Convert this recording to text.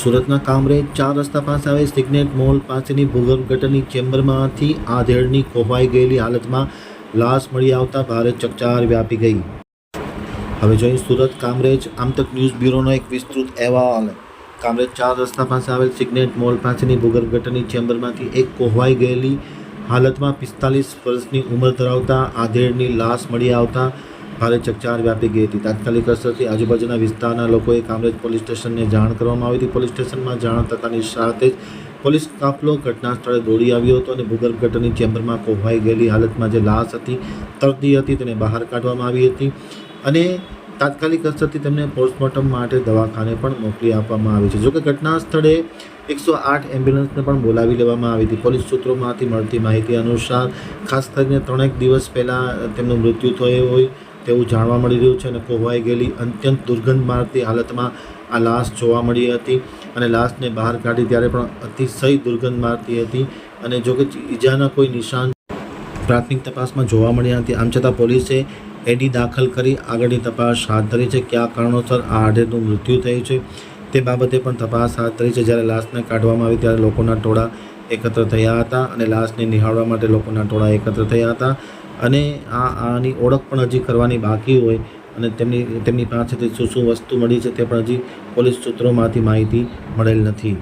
સુરતના કામરેજ ચાર રસ્તા પાસે આવેલ સિગ્નેટ મોલ પાસેની ભૂગર્ભ ગટરની ચેમ્બરમાંથી આધેડની ખોવાઈ ગયેલી હાલતમાં લાશ મળી આવતા ભારે ચકચાર વ્યાપી ગઈ. હવે જોઈએ સુરત કામરેજ આમતક ન્યૂઝ બ્યુરોનો એક વિસ્તૃત અહેવાલ. કામરેજ ચાર રસ્તા પાસે આવેલ સિગ્નેટ મોલ પાસેની ભૂગર્ભ ગટરની ચેમ્બરમાંથી એક કોહવાઈ ગયેલી હાલતમાં પિસ્તાલીસ વર્ષની ઉંમર ધરાવતા આધેડની લાશ મળી આવતા ભારે ચકચાર વ્યાપી ગઈ હતી. તાત્કાલિક અસરથી આજુબાજુના વિસ્તારના લોકોએ કામરેજ પોલીસ સ્ટેશનને જાણ કરવામાં આવી હતી. પોલીસ સ્ટેશનમાં જાણ થતાની સાથે જ પોલીસ કાફલો ઘટના સ્થળે દોડી આવ્યો હતો અને ભૂગર્ભ ગટરની ચેમ્બરમાં કોહવાઈ ગયેલી હાલતમાં જે લાશ હતી, તરતી હતી તેને બહાર કાઢવામાં આવી હતી અને તાત્કાલિક અસરથી તેમને પોસ્ટમોર્ટમ માટે દવાખાને પણ મોકલી આપવામાં આવી છે. જોકે ઘટના સ્થળે એકસો આઠ એમ્બ્યુલન્સને પણ બોલાવી લેવામાં આવી હતી. પોલીસ સૂત્રોમાંથી મળતી માહિતી અનુસાર, ખાસ કરીને ત્રણેક દિવસ પહેલાં તેમનું મૃત્યુ થયું હોય તેવું જાણવા મળી રહ્યું છે અને કોહવાઈ ગયેલી અત્યંત દુર્ગંધ મારતી હાલતમાં આ લાશ જોવા મળી હતી અને લાશને બહાર કાઢી ત્યારે પણ અતિશય દુર્ગંધ મારતી હતી અને જો કે ઈજાના કોઈ નિશાન પ્રાથમિક તપાસમાં જોવા મળ્યા હતી આમ છતાં પોલીસે એડી દાખલ કરી આગળની તપાસ હાથ ધરી છે. કયા કારણોસર આ આઢેરનું મૃત્યુ થયું છે તે બાબતે પણ તપાસ હાથ ધરી છે. જ્યારે લાશને કાઢવામાં આવી ત્યારે લોકોના ટોળા એકત્ર થયા હતા અને લાશને નિહાળવા માટે લોકોના ટોળા એકત્ર થયા હતા. અને આ આની ઓળખ પણ હજી કરવાની બાકી હોય અને તેમની તેમની પાસેથી શું શું વસ્તુ મળી છે તે પણ હજી પોલીસ સૂત્રોમાંથી માહિતી મળેલ નથી.